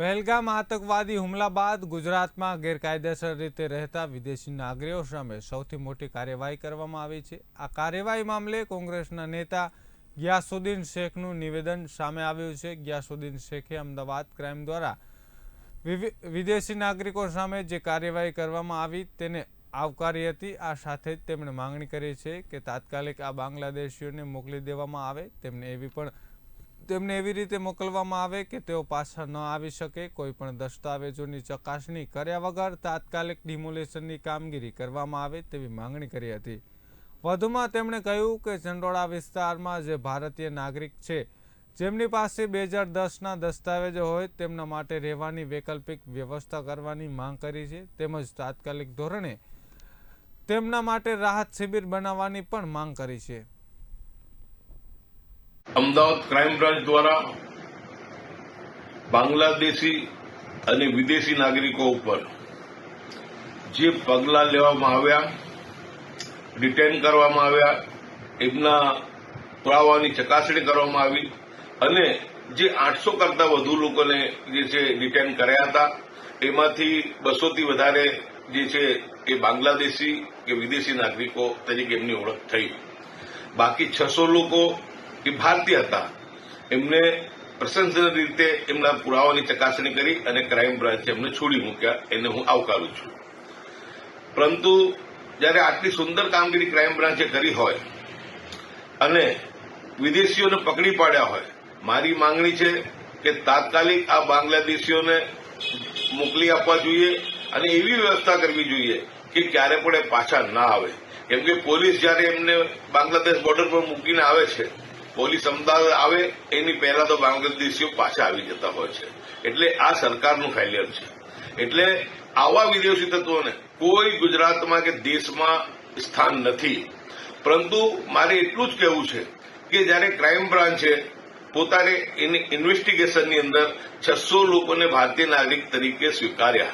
પહેલગામ આતંકવાદી હુમલા બાદ ગુજરાતમાં ગેરકાયદેસર રીતે રહેતા વિદેશી નાગરિકો સામે સૌથી મોટી કાર્યવાહી કરવામાં આવી છે. આ કાર્યવાહી મામલે કોંગ્રેસના નેતા ગિયાસુદ્દીન શેખનું નિવેદન સામે આવ્યું છે. ગ્યાસુદ્દીન શેખે અમદાવાદ ક્રાઇમ દ્વારા વિદેશી નાગરિકો સામે જે કાર્યવાહી કરવામાં આવી તેને આવકારી હતી. આ સાથે જ તેમણે માંગણી કરી છે કે તાત્કાલિક આ બાંગ્લાદેશીઓને મોકલી દેવામાં આવે. તેમને એવી પણ તેમને એવી રીતે મોકલવામાં આવે કે તેઓ પાછા ન આવી શકે, કોઈ પણ દસ્તાવેજોની ચકાસણી કર્યા વગર તાત્કાલિક ડિમોલેશનની કામગીરી કરવામાં આવે તેવી માંગણી કરી હતી. વધુમાં તેમણે કહ્યું કે ચંડોળા વિસ્તારમાં જે ભારતીય નાગરિક છે, જેમની પાસે બે હજાર દસના દસ્તાવેજો હોય, તેમના માટે રહેવાની વૈકલ્પિક વ્યવસ્થા કરવાની માંગ કરી છે, તેમજ તાત્કાલિક ધોરણે તેમના માટે રાહત શિબિર બનાવવાની પણ માંગ કરી છે. અમદાવાદ ક્રાઇમ બ્રાન્ચ દ્વારા બાંગ્લાદેશી અને વિદેશી નાગરિકો ઉપર જે પગલાં લેવામાં આવ્યા ડિટેન કરવામાં આવ્યા, એમના પુરાવાની ચકાસણી કરવામાં આવી અને જે આઠસો કરતાં વધુ લોકોને જે છે ડિટેન કર્યા હતા, એમાંથી બસોથી વધારે જે છે એ બાંગ્લાદેશી કે વિદેશી નાગરિકો તરીકે એમની ઓળખ થઈ. બાકી છસો લોકો એ ભારતીય હતા. એમને પ્રશંસનીય રીતે એમના પુરાવાની ચકાસણી કરી અને ક્રાઇમ બ્રાન્ચે એમને છોડી મૂક્યા. એને હું આવકારું છું. પરંતુ જ્યારે આટલી સુંદર કામગીરી ક્રાઇમ બ્રાન્ચે કરી હોય અને વિદેશીઓને પકડી પાડ્યા હોય, મારી માંગણી છે કે તાત્કાલિક આ બાંગ્લાદેશીઓને મોકલી આપવા જોઈએ અને એવી વ્યવસ્થા કરવી જોઈએ કે ક્યારે પણ એ પાછા ના આવે. કેમ કે પોલીસ જ્યારે એમને બાંગ્લાદેશ બોર્ડર પર મૂકીને આવે છે પોલીસ અમદાવાદ આવે, એની પહેલા તો બાંગ્લાદેશીઓ પાછા આવી જતા હોય છે. એટલે આ સરકારનું ફેલિયર છે. એટલે આવા વિદેશી તત્વોને કોઈ ગુજરાતમાં કે દેશમાં સ્થાન નથી. પરંતુ મારે એટલું જ કહેવું છે કે જ્યારે ક્રાઇમ બ્રાન્ચે પોતાને એની ઇન્વેસ્ટિગેશનની અંદર છસો લોકોને ભારતીય નાગરિક તરીકે સ્વીકાર્યા.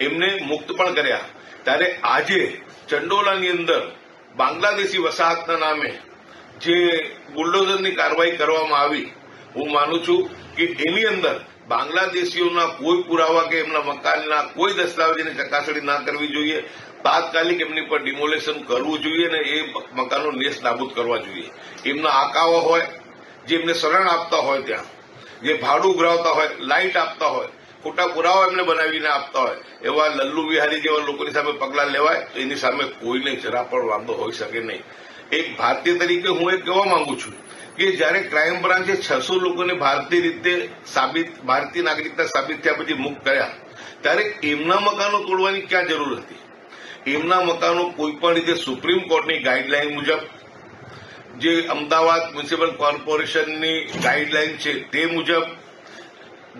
એમને મુક્ત પણ કર્યા. ત્યારે આજે ચંડોલાની અંદર બાંગ્લાદેશી વસાહતના નામે જે બુલડોઝરની કાર્યવાહી કરવામાં આવી, હું માનું છું કે એની અંદર બાંગ્લાદેશીઓના કોઈ પુરાવા કે એમના મકાનના કોઈ દસ્તાવેજની ચકાસણી ના કરવી જોઈએ. તાત્કાલિક એમની પર ડિમોલેશન કરવું જોઈએ અને એ મકાનો નેસ નાબૂદ કરવા જોઈએ. એમના આકાઓ હોય, જે એમને શરણ આપતા હોય ત્યાં, જે ભાડું ઉઘરાવતા હોય, લાઇટ આપતા હોય, ખોટા પુરાવા એમને બનાવીને આપતા હોય, એવા લલ્લુ વિહારી જેવા લોકોની સામે પગલાં લેવાય, તો એની સામે કોઈને જરા પણ વાંધો હોઈ શકે નહીં. એક ભારતીય તરીકે હું એ કહેવા માંગુ છું કે જ્યારે ક્રાઇમ બ્રાન્ચે છસો લોકોને ભારતીય રીતે સાબિત, ભારતીય નાગરિકતા સાબિત થયા પછી મુક્ત કર્યા, ત્યારે એમના મકાનો તોડવાની ક્યાં જરૂર હતી? એમના મકાનો કોઈપણ રીતે સુપ્રીમ કોર્ટની ગાઈડલાઈન મુજબ, જે અમદાવાદ મ્યુનિસિપલ કોર્પોરેશનની ગાઈડલાઈન છે તે મુજબ,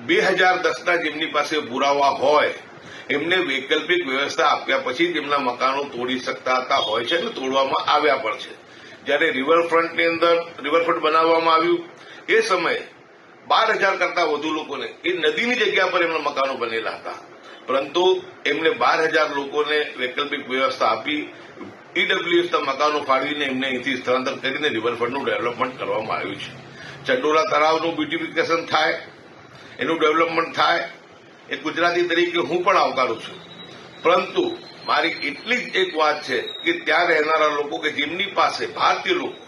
બે હજાર દસના જેમની પાસે પુરાવા હોય એમને વૈકલ્પિક વ્યવસ્થા આપ્યા પછી જ એમના મકાનો તોડી શકતા હતા હોય છે અને તોડવામાં આવ્યા પણ છે. જ્યારે રિવરફ્રન્ટની અંદર રિવરફ્રન્ટ બનાવવામાં આવ્યું, એ સમયે બાર હજાર કરતા વધુ લોકોને એ નદીની જગ્યા પર એમના મકાનો બનેલા હતા. પરંતુ એમને બાર હજાર લોકોને વૈકલ્પિક વ્યવસ્થા આપી ઈડબ્લ્યુએસના મકાનો ફાળવીને એમને અહીંથી સ્થળાંતર કરીને રિવરફ્રન્ટનું ડેવલપમેન્ટ કરવામાં આવ્યું છે. ચંડોરા તળાવનું બ્યુટિફિકેશન થાય, એનું ડેવલપમેન્ટ થાય એ ગુજરાતી તરીકે હું પણ આવકારું છું. પરંતુ મારી એટલી જ એક વાત છે કે ત્યાં રહેનારા લોકો કે જેમની પાસે ભારતીય લોકો,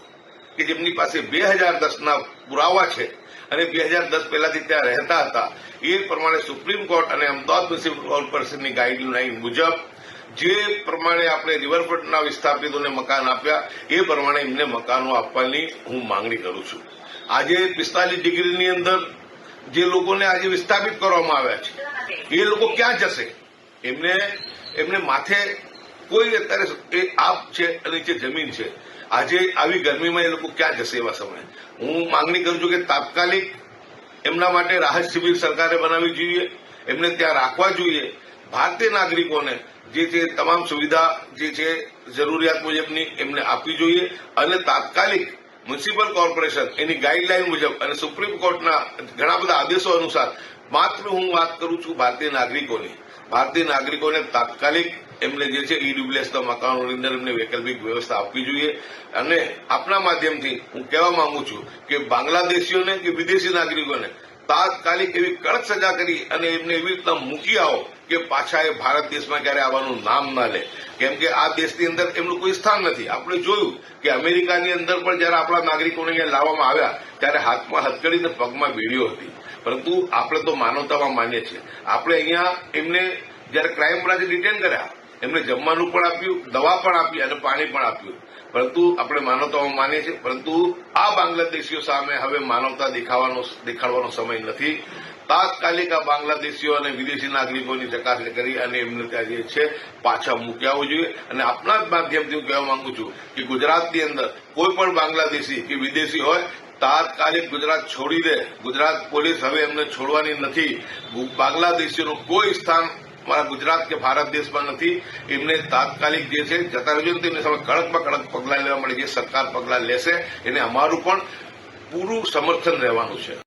કે જેમની પાસે બે હજાર દસના પુરાવા છે અને બે હજાર દસ પહેલાથી ત્યાં રહેતા હતા, એ પ્રમાણે સુપ્રીમ કોર્ટ અને અમદાવાદ મ્યુનિસિપલ કોર્પોરેશનની ગાઈડલાઈન મુજબ જે પ્રમાણે આપણે રિવરફ્રન્ટના વિસ્થાપિતોને મકાન આપ્યા, એ પ્રમાણે એમને મકાનો આપવાની હું માંગણી કરું છું. આજે પિસ્તાલીસ ડિગ્રીની અંદર જે લોકોને આજે વિસ્થાપિત કરવામાં આવ્યા છે એ લોકો ક્યાં જશે? એમને એમને માથે કોઈ અત્યારે એ આપ છે અને નીચે જમીન છે. આજે આવી ગરમીમાં એ લોકો ક્યાં જશે એવા સમયે? હું માંગણી કરું છું કે તાત્કાલિક એમના માટે રાહત શિબિર સરકારે બનાવવી જોઈએ. એમને ત્યાં રાખવા જોઈએ. ભારતીય નાગરિકોને જે છે તમામ સુવિધા જે છે જરૂરિયાત મુજબની એમને આપવી જોઈએ અને તાત્કાલિક મ્યુનિસિપલ કોર્પોરેશન એની ગાઈડલાઈન મુજબ અને સુપ્રીમ કોર્ટના ઘણા બધા આદેશો અનુસાર માત્ર હું વાત કરું છું ભારતીય નાગરિકોની. ભારતીય નાગરિકોને તાત્કાલિક એમને જે છે ઈડબ્લ્યુએસના મકાનોની અંદર એમને વૈકલ્પિક વ્યવસ્થા આપવી જોઈએ. અને આપના માધ્યમથી હું કહેવા માંગુ છું કે બાંગ્લાદેશીઓને કે વિદેશી નાગરિકોને તાત્કાલિક એવી કડક સજા કરી અને એમને એવી રીતના મૂકી આવો કે પાછા એ ભારત દેશમાં ક્યારે આવવાનું નામ ના લે. કેમ કે આ દેશની અંદર એમનું કોઈ સ્થાન નથી. આપણે જોયું કે અમેરિકાની અંદર પણ જયારે આપણા નાગરિકોને લાવવામાં આવ્યા, ત્યારે હાથમાં હથકડીને પગમાં વીડિયો હતી. પરંતુ આપણે તો માનવતામાં માનીએ છીએ. આપણે અહીંયા એમને જયારે ક્રાઇમ બ્રાન્ચે ડિટેન કર્યા, એમને જમવાનું પણ આપ્યું, દવા પણ આપી અને પાણી પણ આપ્યું. પરંતુ આપણે માનવતામાં માનીએ છીએ, પરંતુ આ બાંગ્લાદેશીઓ સામે હવે માનવતા દેખાવાનો, દેખાડવાનો સમય નથી. તાત્કાલિક આ બાંગ્લાદેશીઓ અને વિદેશી નાગરિકોની ચકાસણી કરી અને એમને ત્યાં જે છે પાછા મૂક્યા હોવું જોઈએ. અને આપના જ માધ્યમથી હું કહેવા માંગુ છું કે ગુજરાતની અંદર કોઈ પણ બાંગ્લાદેશી કે વિદેશી હોય તાત્કાલિક ગુજરાત છોડી દે. ગુજરાત પોલીસ હવે એમને છોડવાની નથી. બાંગ્લાદેશીઓનું કોઈ સ્થાન મારા ગુજરાત કે ભારત દેશમાં નથી. એમને તાત્કાલિક જે છે, જતા રહેજો ને તો સામે કડકમાં કડક પગલાં લેવા મળે. જે સરકાર પગલાં લેશે, એને અમારું પણ પૂરું સમર્થન રહેવાનું છે.